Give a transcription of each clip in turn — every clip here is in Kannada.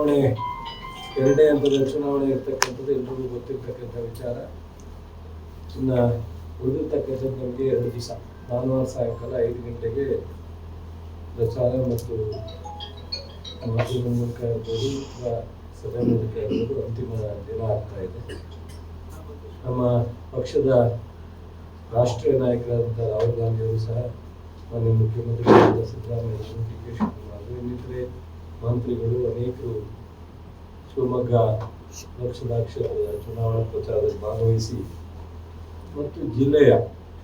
ಚುನಾವಣೆ ಎರಡನೇ ಹಂತದ ಚುನಾವಣೆ ಇರ್ತಕ್ಕಂಥದ್ದು ಎಲ್ರಿಗೂ ಗೊತ್ತಿರ್ತಕ್ಕಂಥ ವಿಚಾರ. ಇನ್ನು ಉಳಿದಿರ್ತಕ್ಕಂಥದ್ದು ನಮಗೆ ಎರಡು ದಿವಸ. ಭಾನುವಾರ ಸಾಯಂಕಾಲ ಐದು ಗಂಟೆಗೆ ಪ್ರಚಾರ ಮತ್ತು ಮಾಧ್ಯಮ ಮೂಲಕ ಇರ್ಬೋದು ಅಥವಾ ಸಭೆ ಮೂಲಕ ಇರ್ಬೋದು ಅಂತಿಮ ದಿನ ಆಗ್ತಾ ಇದೆ. ನಮ್ಮ ಪಕ್ಷದ ರಾಷ್ಟ್ರೀಯ ನಾಯಕರಾದಂಥ ರಾಹುಲ್ ಗಾಂಧಿಯವರು ಸಹ ಮಾನ್ಯ ಮುಖ್ಯಮಂತ್ರಿಗಳಾದ ಸಿದ್ದರಾಮಯ್ಯ ಡಿ ಕೆ ಶಿವಕುಮಾರ್ ಇನ್ನಿತರೆ ಮಂತ್ರಿಗಳು, ಅನೇಕರು ಶಿವಮೊಗ್ಗ ಲೋಕಸಭಾ ಕ್ಷೇತ್ರದ ಚುನಾವಣಾ ಪ್ರಚಾರದಲ್ಲಿ ಭಾಗವಹಿಸಿ ಮತ್ತು ಜಿಲ್ಲೆಯ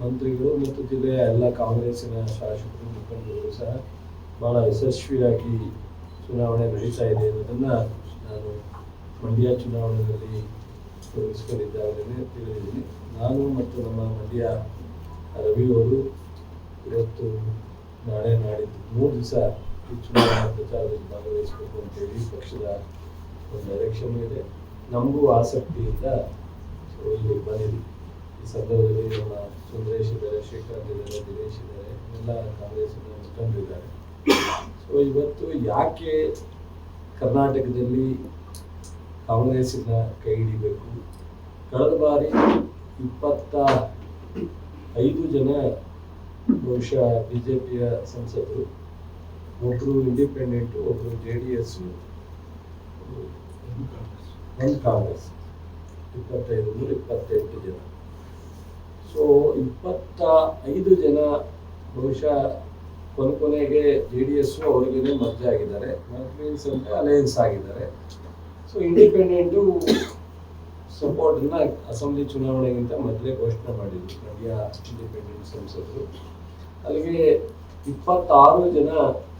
ಮಂತ್ರಿಗಳು ಮತ್ತು ಜಿಲ್ಲೆಯ ಎಲ್ಲ ಕಾಂಗ್ರೆಸ್ಸಿನ ಶಾಸಕರು ಮುಖಂಡರು ಸಹ ಬಹಳ ಯಶಸ್ವಿಯಾಗಿ ಚುನಾವಣೆ ನಡೀತಾ ಇದೆ ಅನ್ನೋದನ್ನು ನಾನು ಮಂಡ್ಯ ಚುನಾವಣೆಯಲ್ಲಿ ತೋರಿಸಿಕೊಂಡಿದ್ದಾಗಲೇ ತಿಳಿದಿದ್ದೀನಿ. ನಾನು ಮತ್ತು ನಮ್ಮ ಮಂಡ್ಯ ರವಿಯವರು ಇವತ್ತು ನಾಳೆ ನಾಡಿದ್ದು ಮೂರು ದಿವಸ ಚುನಾವಣಾ ಪ್ರಚಾರದಲ್ಲಿ ಭಾಗವಹಿಸಬೇಕು ಅಂತೇಳಿ ಪಕ್ಷದ ಒಂದು ಡೈರೆಕ್ಷನ್ ಇದೆ ನಮಗೂ ಆಸಕ್ತಿಯಿಂದ ಇಲ್ಲಿ ಬಂದಿದ್ವಿ. ಈ ಸಂದರ್ಭದಲ್ಲಿ ನಮ್ಮ ಸುಂದರೇಶ್ ಇದ್ದಾರೆ ಶ್ರೀಕಾಂತ್ ಇದ್ದಾರೆ, ದಿನೇಶ್ ಇದ್ದಾರೆ. ಎಲ್ಲ ಕಾಂಗ್ರೆಸ್ಸಿನ ಮುಖಂಡರಿದ್ದಾರೆ. ಸೊ ಇವತ್ತು ಯಾಕೆ ಕರ್ನಾಟಕದಲ್ಲಿ ಕಾಂಗ್ರೆಸ್ಸಿನ ಕೈ ಹಿಡಿಬೇಕು? ಕಳೆದ ಬಾರಿ ಇಪ್ಪತ್ತ ಐದು ಜನ ಬಹುಶಃ ಬಿ ಜೆ ಪಿಯ ಸಂಸದರು ಒಬ್ಬರು ಇಂಡಿಪೆಂಡೆಂಟು ಒಬ್ಬರು ಜೆ ಡಿ ಎಸ್ ಒಂದು ಕಾಂಗ್ರೆಸ್ ಇಪ್ಪತ್ತೈದು ನೂರ ಇಪ್ಪತ್ತೆಂಟು ಜನ. ಸೊ ಇಪ್ಪತ್ತ ಐದು ಜನ ಬಹುಶಃ ಕೊನೆ ಕೊನೆಗೆ ಜೆ ಡಿ ಎಸ್ ಅವ್ರಿಗೇನೆ ಮದುವೆ ಆಗಿದ್ದಾರೆ. ಮೀನ್ಸ್ ಅಂದರೆ ಅಲಯನ್ಸ್ ಆಗಿದ್ದಾರೆ. ಸೊ ಇಂಡಿಪೆಂಡೆಂಟು ಸಪೋರ್ಟನ್ನ ಅಸೆಂಬ್ಲಿ ಚುನಾವಣೆಗಿಂತ ಮೊದಲೇ ಘೋಷಣೆ ಮಾಡಿದ್ರು. ಮಂಡ್ಯ ಇಂಡಿಪೆಂಡೆಂಟ್ ಸಂಸದರು ಅಲ್ಲಿಗೆ ಇಪ್ಪತ್ತಾರು ಜನ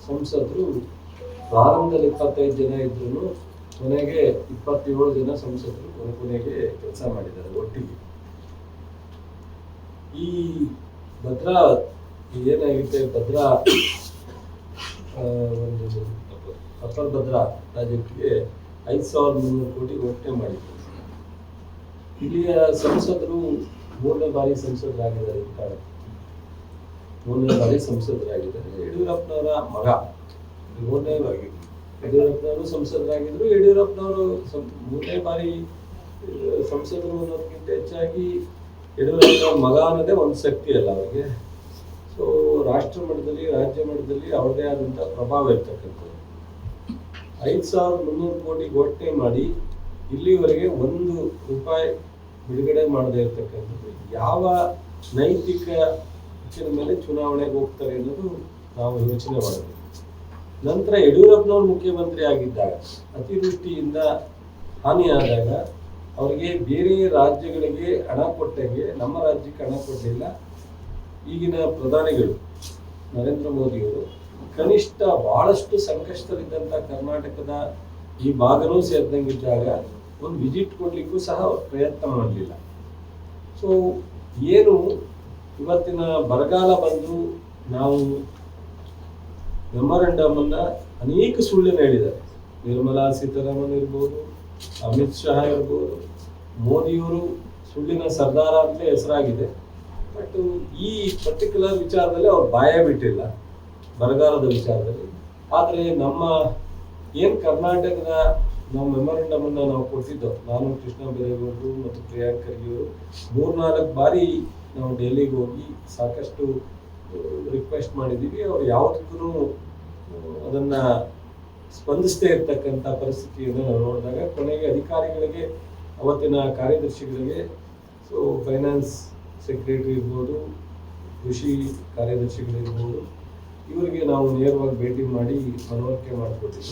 ಸಂಸದರು, ಪ್ರಾರಂಭದಲ್ಲಿ ಇಪ್ಪತ್ತೈದು ಜನ ಇದ್ರು ಕೊನೆಗೆ ಇಪ್ಪತ್ತೇಳು ಜನ ಸಂಸದರು ಕೊನೆ ಕೊನೆಗೆ ಕೆಲಸ ಮಾಡಿದ್ದಾರೆ ಒಟ್ಟಿಗೆ. ಈ ಭದ್ರಾ ಏನಾಗಿದೆ ಭದ್ರಾ ಒಂದು ಅಪರ್ ಭದ್ರಾ ಪ್ರಾಜೆಕ್ಟ್ಗೆ ಐದು ಸಾವಿರದ ಮುನ್ನೂರು ಕೋಟಿ ಘೋಷಣೆ ಮಾಡಿದ್ರು. ಇಲ್ಲಿಯ ಸಂಸದರು ಮೂರನೇ ಬಾರಿ ಸಂಸದರಾಗಿದ್ದಾರೆ ಕಾಲ ಮೂರನೇ ಬಾರಿ ಸಂಸದರಾಗಿದ್ದಾರೆ. ಯಡಿಯೂರಪ್ಪನವರ ಮಗ. ಮೂರನೇ ಬಾರಿ. ಯಡಿಯೂರಪ್ಪನವರು ಸಂಸದರಾಗಿದ್ರು. ಯಡಿಯೂರಪ್ಪನವರು ಮೂರನೇ ಬಾರಿ ಸಂಸದರು ಅನ್ನೋದಕ್ಕಿಂತ ಹೆಚ್ಚಾಗಿ ಯಡಿಯೂರಪ್ಪನವ್ರ ಮಗ ಅನ್ನೋದೇ ಒಂದು ಶಕ್ತಿ ಅಲ್ಲ ಅವರಿಗೆ. ಸೊ ರಾಷ್ಟ್ರ ಮಟ್ಟದಲ್ಲಿ, ರಾಜ್ಯ ಮಟ್ಟದಲ್ಲಿ ಅವರದೇ ಆದಂಥ ಪ್ರಭಾವ ಇರ್ತಕ್ಕಂಥದ್ದು. ಐದು ಸಾವಿರದ ಮುನ್ನೂರು ಕೋಟಿ ಘೋಷಣೆ ಮಾಡಿ ಇಲ್ಲಿವರೆಗೆ ಒಂದು ರೂಪಾಯಿ ಬಿಡುಗಡೆ ಮಾಡದೇ ಇರತಕ್ಕಂಥದ್ದು. ಯಾವ ನೈತಿಕ ಹೆಚ್ಚಿನ ಮೇಲೆ ಚುನಾವಣೆಗೆ ಹೋಗ್ತಾರೆ ಅನ್ನೋದು ನಾವು ಯೋಚನೆ ಮಾಡಬೇಕು ನಂತರ ಯಡಿಯೂರಪ್ಪನವರು ಮುಖ್ಯಮಂತ್ರಿ ಆಗಿದ್ದಾಗ ಅತಿವೃಷ್ಟಿಯಿಂದ ಹಾನಿಯಾದಾಗ ಅವರಿಗೆ ಬೇರೆ ರಾಜ್ಯಗಳಿಗೆ ಹಣ ಕೊಟ್ಟಾಗೆ, ನಮ್ಮ ರಾಜ್ಯಕ್ಕೆ ಹಣ ಕೊಡಲಿಲ್ಲ. ಈಗಿನ ಪ್ರಧಾನಿಗಳು ನರೇಂದ್ರ ಮೋದಿಯವರು ಕನಿಷ್ಠ ಬಹಳಷ್ಟು ಸಂಕಷ್ಟದಲ್ಲಿದ್ದಂಥ ಕರ್ನಾಟಕದ ಈ ಭಾಗನೂ ಸೇರಿದಂಗಿದ್ದಾಗ ಒಂದು ವಿಸಿಟ್ ಕೊಡಲಿಕ್ಕೂ ಸಹ ಪ್ರಯತ್ನ ಮಾಡಲಿಲ್ಲ. ಸೊ ಏನು ಇವತ್ತಿನ ಬರಗಾಲ ಬಂದು ನಾವು ಮೆಮೊರಂಡಮ್ ಅನ್ನ ಅನೇಕ ಸುಳ್ಳು ಹೇಳಿದ್ದಾರೆ. ನಿರ್ಮಲಾ ಸೀತಾರಾಮನ್ ಇರ್ಬೋದು, ಅಮಿತ್ ಶಾ ಇರ್ಬೋದು, ಮೋದಿಯವರು ಸುಳ್ಳಿನ ಸರ್ದಾರ ಅಂತ ಹೆಸರಾಗಿದೆ. ಬಟ್ ಈ ಪರ್ಟಿಕ್ಯುಲರ್ ವಿಚಾರದಲ್ಲಿ ಅವ್ರು ಬಾಯ ಬಿಟ್ಟಿಲ್ಲ, ಬರಗಾಲದ ವಿಚಾರದಲ್ಲಿ. ಆದರೆ ನಮ್ಮ ಏನು ಕರ್ನಾಟಕದ ನಾವು ಮೆಮೊರಂಡಮ್ ಅನ್ನ ನಾವು ಕೊಡ್ತಿದ್ದೋ ನಾನು ಕೃಷ್ಣ ಬೈರೇಗೌಡರು ಮತ್ತು ಪ್ರಿಯಾಂಕ್ ಅವರು ಮೂರ್ನಾಲ್ಕು ಬಾರಿ ನಾವು ಡೆಲ್ಲಿಗೆ ಹೋಗಿ ಸಾಕಷ್ಟು ರಿಕ್ವೆಸ್ಟ್ ಮಾಡಿದ್ದೀವಿ. ಅವ್ರು ಯಾವುದಕ್ಕೂ ಅದನ್ನ ಸ್ಪಂದಿಸದೇ ಇರ್ತಕ್ಕಂಥ ಪರಿಸ್ಥಿತಿಯನ್ನು ನಾವು ನೋಡಿದಾಗ ಕೊನೆಗೆ ಅಧಿಕಾರಿಗಳಿಗೆ, ಅವತ್ತಿನ ಕಾರ್ಯದರ್ಶಿಗಳಿಗೆ ಸೊ ಫೈನಾನ್ಸ್ ಸೆಕ್ರೆಟರಿ ಇರ್ಬೋದು, ಕೃಷಿ ಕಾರ್ಯದರ್ಶಿಗಳಿರ್ಬೋದು, ಇವರಿಗೆ ನಾವು ನೇರವಾಗಿ ಭೇಟಿ ಮಾಡಿ ಮನವರಿಕೆ ಮಾಡಿಕೊಟ್ಟಿದ್ದು